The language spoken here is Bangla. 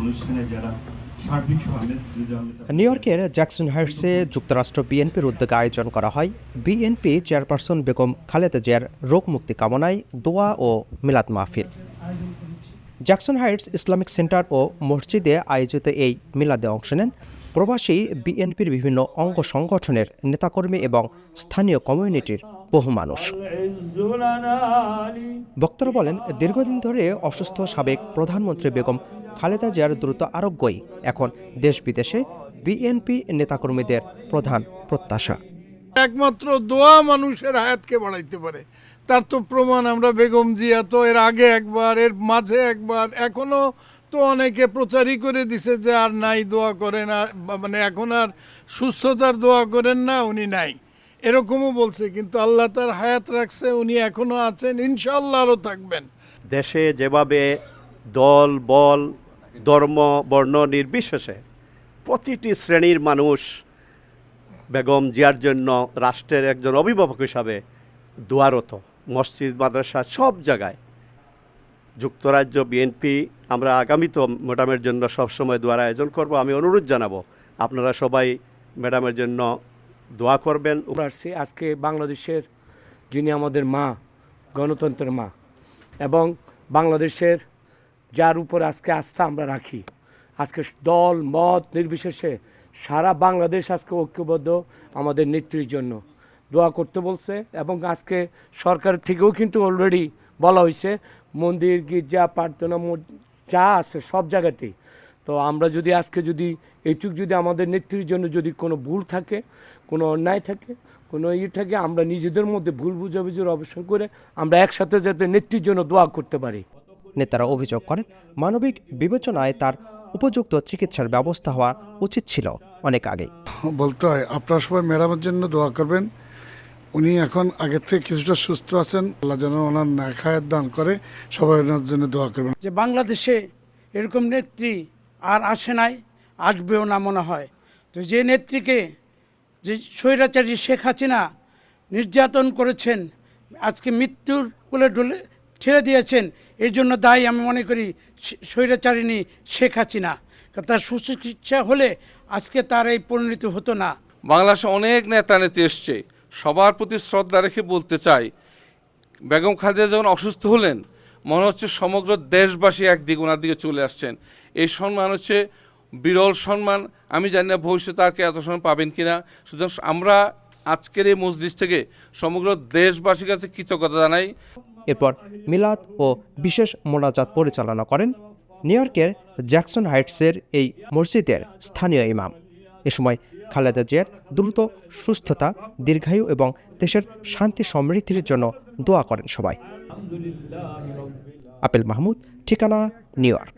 অনুষ্ঠানে যারা নিউ ইয়র্কের জ্যাকসন হাইটসে যুক্তরাষ্ট্র বিএনপির উদ্যোগে আয়োজন করা হয়। বিএনপি চেয়ারপারসন বেগম খালেদা জিয়ার রোগ মুক্তি কামনায় দোয়া ও মিলাদ মাহফিল। জ্যাকসন হাইটস ইসলামিক সেন্টার ও মসজিদে আয়োজিত এই মিলাদে অংশ নেন। প্রবাসী বিএনপির বিভিন্ন অঙ্গ সংগঠনের নেতাকর্মী এবং স্থানীয় কমিউনিটির বহু মানুষ। বক্তারা বলেন, দীর্ঘদিন ধরে অসুস্থ সাবেক প্রধানমন্ত্রী বেগম খালেদা জিয়ার দ্রুত আরোগ্যই এখন দেশ বিদেশে বিএনপি নেতাকর্মীদের প্রধান প্রত্যাশা। একমাত্র দোয়া মানুষের হায়াতকে বাড়াইতে পারে। তার তো প্রমাণ আমরা বেগম জিয়া তো এর আগে একবার এর মাঝে একবার এখনও তো অনেকে প্রচারই করে দিছে যে আর নাই দোয়া করেন আর মানে এখন আর সুস্থতার দোয়া করেন না উনি নাই। এরকমও বলছে কিন্তু আল্লাহ তার হায়াত রাখছে উনি এখনও আছেন ইনশাল্লাহ আরও থাকবেন। দেশে যেভাবে দল বল ধর্ম, বর্ণ নির্বিশেষে প্রতিটি শ্রেণির মানুষ বেগম জিয়ার জন্য রাষ্ট্রের একজন অভিভাবক হিসাবে দোয়ারত, মসজিদ, মাদ্রাসা সব জায়গায়। যুক্তরাজ্য, বিএনপি, আমরা আগামীতে ম্যাডামের জন্য সবসময় দোয়ার আয়োজন করব। আমি অনুরোধ জানাব, আপনারা সবাই ম্যাডামের জন্য দোয়া করবেন। আসছি আজকে বাংলাদেশের যিনি আমাদের মা, গণতন্ত্রের মা, এবং বাংলাদেশের যার উপর আজকে আস্থা আমরা রাখি। আজকে দল, মত নির্বিশেষে সারা বাংলাদেশ আজকে ঐক্যবদ্ধ আমাদের নেত্রীর জন্য। দোয়া করতে বলছে এবং আজকে সরকার থেকেও কিন্তু অলরেডি বলা হয়েছে, মন্দির, গির্জা, প্রার্থনা যা আছে সব জায়গাতেই তো আমরা যদি আজকে যদি এইটুক যদি আমাদের নেত্রীর জন্য যদি কোনো ভুল থাকে, কোনো অন্যায় থাকে, কোনো ইয়ে থাকে, আমরা নিজেদের মধ্যে ভুল বুঝাবুঝির অবসান করে আমরা একসাথে যাতে নেত্রীর জন্য দোয়া করতে পারি। নেতারা অভিযোগ করেন মানবিক বিবেচনায় তার উপযুক্ত চিকিৎসার ব্যবস্থা হওয়া উচিত ছিল অনেক আগে। বলতে হয় আপনারা সবাই ম্যাডামের জন্য দোয়া করবেন। উনি এখন আগের থেকে কিছুটা সুস্থ আছেন। আল্লাহ যেন ওনার খায়াত দান করে সবাই ওনার জন্য দোয়া করবেন। যে বাংলাদেশে এরকম নেত্রী আর আসে নাই আসবেও না মনে হয়। তো যে নেত্রীকে যে স্বৈরাচারী শেখ হাসিনা নির্যাতন করেছেন আজকে মৃত্যুর কোলে ডলে ঠেলে দিয়েছেন। এই জন্য দায়ী আমি মনে করি স্বৈরাচারিণী শেখ হাসিনা। তার সুচিকিৎসা হলে আজকে তার এই পরিণতি হতো না। বাংলাদেশে অনেক নেতা নেত্রী এসছে। সবার প্রতি শ্রদ্ধা রেখে বলতে চাই, বেগম খালেদা যখন অসুস্থ হলেন, মনে হচ্ছে সমগ্র দেশবাসী একদিকে ওনার দিকে চলে আসছেন। এই সম্মান হচ্ছে বিরল সম্মান। আমি জানি না ভবিষ্যতে আর কে এত সম্মান পাবেন কিনা। সুতরাং আমরা আজকের এই মজলিস থেকে সমগ্র দেশবাসীর কাছে কৃতজ্ঞতা জানাই। এরপর মিলাদ ও বিশেষ মোনাজাত পরিচালনা করেন নিউ ইয়র্কের জ্যাকসন হাইটসের এই মসজিদের স্থানীয় ইমাম। এ সময় খালেদা জিয়ার দ্রুত সুস্থতা, দীর্ঘায়ু এবং দেশের শান্তি সমৃদ্ধির জন্য দোয়া করেন সবাই। আপেল মাহমুদ, ঠিকানা নিউ ইয়র্ক।